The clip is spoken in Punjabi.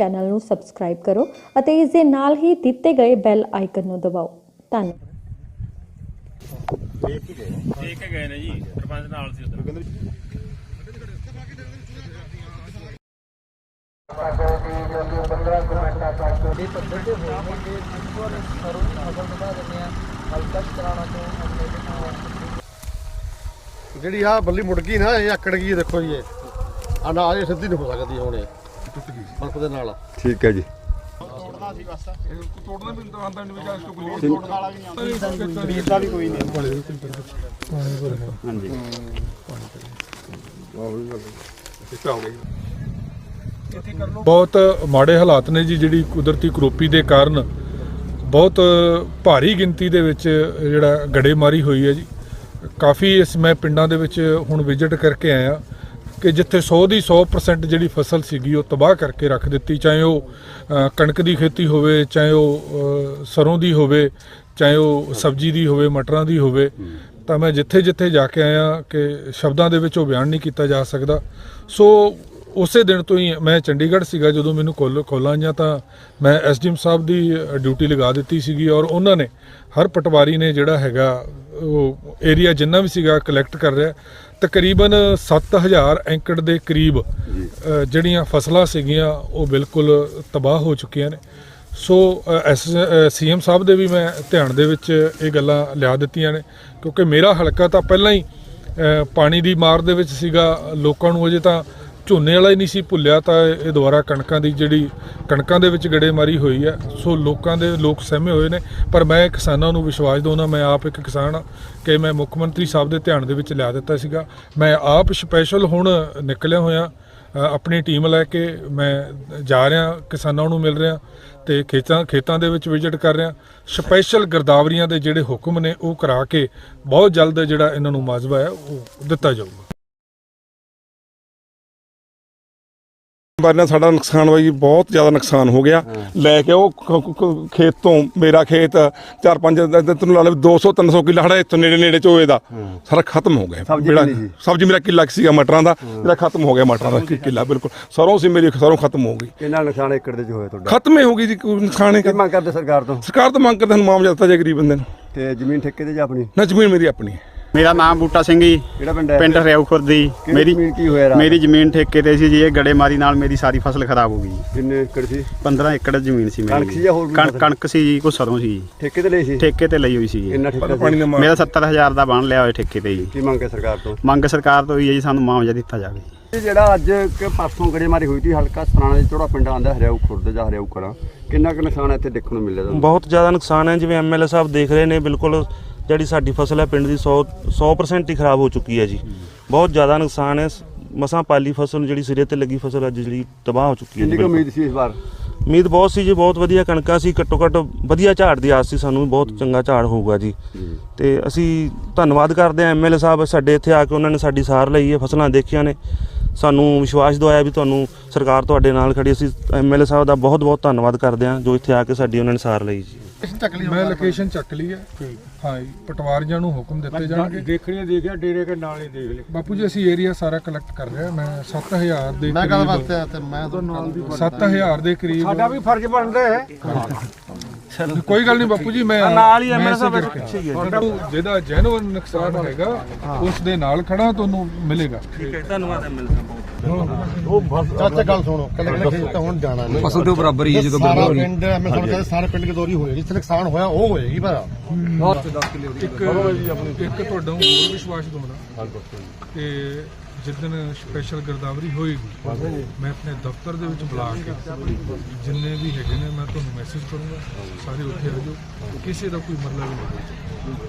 ਚੈਨਲ ਨੂੰ ਸਬਸਕ੍ਰਾਈਬ ਕਰੋ ਅਤੇ ਇਸ ਦੇ ਨਾਲ ਹੀ ਦਿੱਤੇ ਗਏ ਬੈਲ ਆਈਕਨ ਨੂੰ ਦਬਾਓ। ਧੰਨਵਾਦ। ਦੇਖ ਕੇ ਗਏ ਨੇ ਜੀ ਸਰਪੰਚ ਨਾਲ ਸੀ ਉਧਰ। ਇਹ ਪੱਧਰ ਤੇ ਹੋਣਗੇ ਬਿਲਕੁਲ ਸਰੋਂ ਦੀ ਫਸਲ ਦਿਖਾ ਦਿੰਦੇ ਆ ਹਲਕਾ ਚਰਾਣਾ ਤੋਂ ਆਪਣੇ ਜਿਹੜੀ ਆ ਬੱਲੀ ਮੁੜ ਗਈ ਨਾ ਇਹ ਆਕੜ ਗਈ ਦੇਖੋ ਜੀ ਇਹ। ਆ ਨਾ ਇਹ ਸਿੱਧੀ ਨਹੀਂ ਹੋ ਸਕਦੀ ਹੁਣ ਇਹ। ਟੁੱਟ ਗਈ ਬਰਫ ਦੇ ਨਾਲ। ਠੀਕ ਹੈ ਜੀ। ਬਹੁਤ ਮਾੜੇ ਹਾਲਾਤ ਨੇ ਜੀ ਜਿਹੜੀ ਕੁਦਰਤੀ ਕਰੋਪੀ ਦੇ ਕਾਰਨ ਬਹੁਤ ਭਾਰੀ ਗਿਣਤੀ ਦੇ ਵਿੱਚ ਜਿਹੜਾ ਗੜੇਮਾਰੀ ਹੋਈ ਹੈ ਜੀ। ਕਾਫੀ ਇਸ ਮੈਂ ਪਿੰਡਾਂ ਦੇ ਵਿੱਚ ਹੁਣ ਵਿਜ਼ਿਟ ਕਰਕੇ ਆਇਆ। ਕਿ ਜਿੱਥੇ 100 ਦੀ 100% ਜਿਹੜੀ ਫਸਲ ਸੀਗੀ ਉਹ ਤਬਾਹ ਕਰਕੇ ਰੱਖ ਦਿੱਤੀ ਚਾਹੇ ਉਹ ਕਣਕ ਦੀ ਖੇਤੀ ਹੋਵੇ ਚਾਹੇ ਉਹ ਅ, ਸਰੋਂ ਦੀ ਹੋਵੇ ਚਾਹੇ ਉਹ ਸਬਜ਼ੀ ਦੀ ਹੋਵੇ ਮਟਰਾਂ ਦੀ ਹੋਵੇ ਤਾਂ ਮੈਂ ਜਿੱਥੇ ਜਿੱਥੇ ਜਾ ਕੇ ਆਇਆ ਕਿ ਸ਼ਬਦਾਂ ਦੇ ਵਿੱਚ ਉਹ ਬਿਆਨ ਨਹੀਂ ਕੀਤਾ ਜਾ ਸਕਦਾ। ਸੋ ਉਸੇ ਦਿਨ ਤੋਂ ਹੀ ਮੈਂ ਚੰਡੀਗੜ੍ਹ ਸੀਗਾ ਜਦੋਂ ਮੈਨੂੰ ਕੋਲ ਕੋਲਾਂ ਆਈਆਂ ਤਾਂ ਮੈਂ ਐਸਡੀਐਮ ਸਾਹਿਬ ਦੀ ਡਿਊਟੀ ਲਗਾ ਦਿੱਤੀ ਸੀਗੀ ਔਰ ਉਹਨਾਂ ਨੇ ਹਰ ਪਟਵਾਰੀ ਨੇ ਜਿਹੜਾ ਹੈਗਾ ਏਰੀਆ ਜਿੰਨਾ ਵੀ ਸੀਗਾ ਕਲੈਕਟ ਕਰ ਰਿਹਾ ਤਕਰੀਬਨ 7000 ਏਕੜ ਦੇ ਕਰੀਬ ਜਿਹੜੀਆਂ ਫਸਲਾਂ ਸੀਗੀਆਂ ਉਹ ਬਿਲਕੁਲ ਤਬਾਹ ਹੋ ਚੁੱਕੀਆਂ ਨੇ। ਸੋ ਐਸ ਸੀਐਮ ਸਾਹਿਬ ਦੇ ਵੀ ਮੈਂ ਧਿਆਨ ਦੇ ਵਿੱਚ ਇਹ ਗੱਲਾਂ ਲਿਆ ਦਿੱਤੀਆਂ ਨੇ ਕਿਉਂਕਿ ਮੇਰਾ ਹਲਕਾ ਤਾਂ ਪਹਿਲਾਂ ਹੀ ਪਾਣੀ ਦੀ ਮਾਰ ਦੇ ਵਿੱਚ ਸੀਗਾ ਲੋਕਾਂ ਨੂੰ ਅਜੇ ਤਾਂ ਝੋਨੇ ਵਾਲਾ ਹੀ ਨਹੀਂ ਸੀ ਭੁੱਲਿਆ ਤਾਂ ਇਹ ਦੁਬਾਰਾ ਕਣਕਾਂ ਦੀ ਜਿਹੜੀ ਕਣਕਾਂ ਦੇ ਵਿੱਚ ਗੜੇਮਾਰੀ ਹੋਈ ਹੈ। ਸੋ ਲੋਕਾਂ ਦੇ ਲੋਕ ਸਹਿਮੇ ਹੋਏ ਨੇ। ਪਰ ਮੈਂ ਕਿਸਾਨਾਂ ਨੂੰ ਵਿਸ਼ਵਾਸ ਦਿਵਾਉਂਦਾ, ਮੈਂ ਆਪ ਇੱਕ ਕਿਸਾਨ ਹਾਂ ਕਿ ਮੈਂ ਮੁੱਖ ਮੰਤਰੀ ਸਾਹਿਬ ਦੇ ਧਿਆਨ ਦੇ ਵਿੱਚ ਲਿਆ ਦਿੱਤਾ ਸੀਗਾ। ਮੈਂ ਆਪ ਸਪੈਸ਼ਲ ਹੁਣ ਨਿਕਲਿਆ ਹੋਇਆ ਆਪਣੀ ਟੀਮ ਲੈ ਕੇ ਮੈਂ ਜਾ ਰਿਹਾ, ਕਿਸਾਨਾਂ ਨੂੰ ਮਿਲ ਰਿਹਾ ਤੇ ਖੇਤਾਂ ਖੇਤਾਂ ਦੇ ਵਿੱਚ ਵਿਜ਼ਿਟ ਕਰ ਰਿਹਾ। ਸਪੈਸ਼ਲ ਗਰਦਾਵਰੀਆਂ ਦੇ ਜਿਹੜੇ ਹੁਕਮ ਨੇ ਉਹ ਕਰਾ ਕੇ ਬਹੁਤ ਜਲਦ ਜਿਹੜਾ ਇਹਨਾਂ ਨੂੰ ਮਾਜਵਾ ਹੈ, ਉਹ ਦਿੱਤਾ ਜਾਊਗਾ। ਬਾਰੇ ਨਾਲ ਸਾਡਾ ਨੁਕਸਾਨ ਜੀ ਬਹੁਤ ਜ਼ਿਆਦਾ ਨੁਕਸਾਨ ਹੋ ਗਿਆ। ਲੈ ਕੇ ਉਹ ਖ- ਖ- ਖ- ਖੇਤ ਤੋਂ ਮੇਰਾ ਖੇਤ ਚਾਰ ਪੰਜ ਦ- ਦ- ਤੈਨੂੰ ਲਾ ਲੈ 200 300 ਕਿੱਲਾ ਖੜਾ ਇੱਥੋਂ ਨੇੜੇ ਨੇੜੇ ਚੋਏ ਦਾ। ਸਾਰਾ ਖਤਮ ਹੋ ਗਿਆ। ਜਿਹੜਾ ਸਬਜ਼ੀ ਮੇਰਾ ਕਿੱਲਾ ਕੁ ਸੀਗਾ ਮਟਰਾਂ ਦਾ। ਜਿਹੜਾ ਖਤਮ ਹੋ ਗਿਆ ਮਟਰਾਂ ਦਾ ਕਿੱਲਾ ਬਿਲਕੁਲ। ਸਰੋਂ ਸੀ ਮੇਰੀ ਸਰੋਂ ਖਤਮ ਹੋ ਗਈ। ਕਿੰਨਾ ਨੁਕਸਾਨ ਏਕੜ ਦੇ ਚ ਹੋਇਆ ਤੁਹਾਡਾ? ਖਤਮ ਹੀ ਹੋ ਗਈ ਜੀ ਕੋਈ ਨੁਕਸਾਨ ਹੀ ਕੀ ਮੰਗ ਕਰਦੇ ਸਰਕਾਰ ਤੋਂ? ਸਰਕਾਰ ਤਾਂ ਮੰਗ ਕਰਦੇ ਹਨ ਮੁਆਵਜ਼ਾ ਦਿੱਤਾ ਜਾਏ ਗਰੀਬ ਬੰਦੇ ਨੂੰ। ਤੇ ਜ਼ਮੀਨ ਠੇਕੇ ਤੇ ਜਾਂ ਆਪਣੀ? ਨਾ ਜ਼ਮੀਨ ਮੇਰੀ ਆਪਣੀ ਹੈ। ਮੇਰਾ ਨਾਮ ਬੂਟਾ ਸਿੰਘ ਜੀ। ਕਿਹੜਾ ਪਿੰਡ ਹੈ? ਪਿੰਡ ਰਿਆਉ ਖੁਰਦੀ ਮੇਰੀ ਜ਼ਮੀਨ ਕੀ ਹੋਇਆ? ਮੇਰੀ ਜ਼ਮੀਨ ਠੇਕੇ ਤੇ ਸੀ ਜੀ ਇਹ ਗੜੇਮਾਰੀ ਨਾਲ ਮੇਰੀ ਸਾਰੀ ਫਸਲ ਖਰਾਬ ਹੋ ਗਈ। ਕਿੰਨੇ ਏਕੜ ਸੀ? 15 ਏਕੜ ਜ਼ਮੀਨ ਸੀ ਮੇਰੀ ਕਣਕ ਸੀ ਜਾਂ ਹੋਰ ਵੀ ਕਣ- ਫਸਲ? ਕਣਕ ਸੀ ਜੀ ਕੁਛ ਸਰੋਂ ਸੀ। ਠੇਕੇ ਤੇ ਲਈ ਸੀ? ਠੇਕੇ ਤੇ ਲਈ ਹੋਈ ਸੀ ਜੀ। ਠੇਕਾ ਮਾਰ ਮੇਰਾ 70000 ਦਾ ਬਣ ਲਿਆ ਹੋਇਆ ਠੇਕੇ ਤੇ ਜੀ। ਕੀ ਮੰਗ ਹੈ ਸਰਕਾਰ ਤੋਂ? ਮੰਗ ਸਰਕਾਰ ਤੋਂ ਹੀ ਹੈ ਜੀ ਸਾਨੂੰ ਮੁਆਵਜ਼ਾ ਦਿੱਤਾ ਜਾਵੇ ਇਹ ਜਿਹੜਾ ਅੱਜ ਕਿ ਪਰਸੋਂ ਗੜੇਮਾਰੀ ਹੋਈ ਸੀ ਹਲਕਾ ਸਤਰਾਣਾ ਦੇ ਚੋੜਾ ਪਿੰਡ ਆਂਦਾ ਹਰਿਆਊ ਖੁਰਦ ਜਾਂ ਹਰਿਆਊ ਕਲਾਂ। ਕਿੰਨਾ ਕੁ ਨੁਕਸਾਨ ਇੱਥੇ ਦੇਖਣ ਨੂੰ ਮਿਲਿਆ ਬਹੁਤ ਜ਼ਿਆਦਾ ਨੁਕਸਾਨ ਹੈ ਜਿਵੇਂ ਐਮਐਲਏ ਸਾਹਿਬ ਦੇਖ ਰਹੇ ਨੇ ਬਿਲਕੁਲ ਜਿਹੜੀ ਸਾਡੀ ਫਸਲ ਹੈ ਪਿੰਡ ਦੀ 100 100% ਹੀ ਖਰਾਬ ਹੋ ਚੁੱਕੀ ਹੈ ਜੀ। ਬਹੁਤ ਜ਼ਿਆਦਾ ਨੁਕਸਾਨ ਹੈ। ਮਸਾਂ ਪਾਲੀ ਫਸਲ ਜਿਹੜੀ ਸਿਰੇ ਤੇ ਲੱਗੀ ਫਸਲ ਅੱਜ ਜਿਹੜੀ ਤਬਾਹ ਹੋ ਚੁੱਕੀ ਹੈ ਜੀ ਕਿੰਨੀ ਕੁ। ਉਮੀਦ ਸੀ ਇਸ ਵਾਰ? ਉਮੀਦ ਬਹੁਤ ਸੀ ਜੀ ਬਹੁਤ ਵਧੀਆ ਕਣਕਾਂ ਸੀ। ਘੱਟੋ ਘੱਟ ਵਧੀਆ ਝਾੜ ਦੀ ਆਸ ਸੀ ਸਾਨੂੰ ਬਹੁਤ ਚੰਗਾ ਝਾੜ ਹੋਊਗਾ ਜੀ। ਤੇ ਅਸੀਂ ਧੰਨਵਾਦ ਕਰਦੇ ਹਾਂ ਐਮਐਲਏ ਸਾਹਿਬ ਸਾਡੇ ਇੱਥੇ ਆ ਕੇ ਉਹਨਾਂ ਨੇ ਸਾਡੀ ਸਾਰ ਲਈ ਹੈ ਫਸਲਾਂ ਦੇਖੀਆਂ ਨੇ। ਸਾਨੂੰ ਵਿਸ਼ਵਾਸ ਦਵਾਇਆ ਵੀ ਤੁਹਾਨੂੰ ਸਰਕਾਰ ਤੁਹਾਡੇ ਨਾਲ ਖੜੀ ਅਸੀਂ ਐਮਐਲਏ ਸਾਹਿਬ ਦਾ ਬਹੁਤ ਬਹੁਤ ਧੰਨਵਾਦ ਕਰਦੇ ਹਾਂ ਜੋ ਇੱਥੇ ਆ ਕੇ ਸਾਡੀ ਉਹਨਾਂ ਨੇ ਸਾਰ ਲਈ ਜੀ। ਮੈਂ ਲੋਕੇਸ਼ਨ ਚੱਕ ਲਈ ਹੈ। ਹਾਂ। ਜੀ ਪਟਵਾਰੀਆਂ ਨੂੰ ਹੁਕਮ ਦਿੱਤੇ ਜਾਣਗੇ। ਦੇਖਣੀ ਦੇਖਿਆ ਡੇਰੇ ਕੇ ਨਾਲ ਹੀ ਦੇਖ ਲੈ ਬਾਪੂ ਜੀ ਅਸੀਂ ਏਰੀਆ ਸਾਰਾ ਕਲੈਕਟ ਕਰ ਰਹੇ ਹਾਂ ਮੈਂ 7000 ਦੇ ਮੈਂ ਕਰੀਬ ਵਾਸਤੇ ਆਇਆ ਤੇ ਮੈਂ ਤਾਂ ਨਾਲ ਦੀ 7000 ਦੇ ਕਰੀਬ ਸਾਡਾ ਵੀ ਫਰਜ਼ ਬਣਦਾ ਹੈ। ਕੋਈ ਗੱਲ ਨਹੀਂ ਬਾਪੂ ਜੀ ਮੈਂ ਨਾਲ ਹੀ ਮੈਂ ਐਮਐਲਏ ਸਾਹਿਬ ਪਿੱਛੇ ਹੀ ਹੈ। ਜਿਹਦਾ ਜੈਨੂਇਨ ਨੁਕਸਾਨ ਹੈਗਾ ਉਸ ਦੇ ਨਾਲ ਖੜਾ ਤੁਹਾਨੂੰ ਮਿਲੇਗਾ। ਧੰਨਵਾਦ ਐਮਐਲਏ ਸਾਹਿਬ ਚਾਚਾ ਗੱਲ ਸੁਣੋ। ਕੱਲੇ ਕੱਲੇ ਖੇਤ ਤਾਂ ਹੁਣ ਜਾਣਾ ਨਹੀਂ। ਫਸਲ ਤੋਂ ਬਰਾਬਰ ਹੀ ਜਦੋਂ ਸਾਰਾ ਪਿੰਡ ਮੈਂ ਤੁਹਾਨੂੰ ਕਹਿੰਦਾ ਸਾਰੇ ਪਿੰਡ ਦੀ ਦੋਰੀ ਹੋਏਗੀ। ਜਿੱਥੇ ਨੁਕਸਾਨ ਹੋਇਆ ਉਹ ਹੋਏਗੀ ਪਰ ਇੱਕ ਇੱਕ ਤੁਹਾਡਾ ਹੋਰ ਵਿਸ਼ਵਾਸ ਦਵਾਉਣਾ ਤੇ ਜਿੱਦਣ ਸਪੈਸ਼ਲ ਗਰਦਾਵਰੀ ਹੋਏਗੀ ਮੈਂ ਆਪਣੇ ਦਫ਼ਤਰ ਦੇ ਵਿੱਚ ਬੁਲਾ ਕੇ ਜਿੰਨੇ ਵੀ ਹੈਗੇ ਨੇ ਮੈਂ ਤੁਹਾਨੂੰ ਮੈਸੇਜ ਕਰੂੰਗਾ। ਸਾਰੇ ਉੱਥੇ ਆ ਜਾਓ। ਕਿਸੇ ਦਾ ਕੋਈ ਮਤਲਬ ਨਹੀਂ।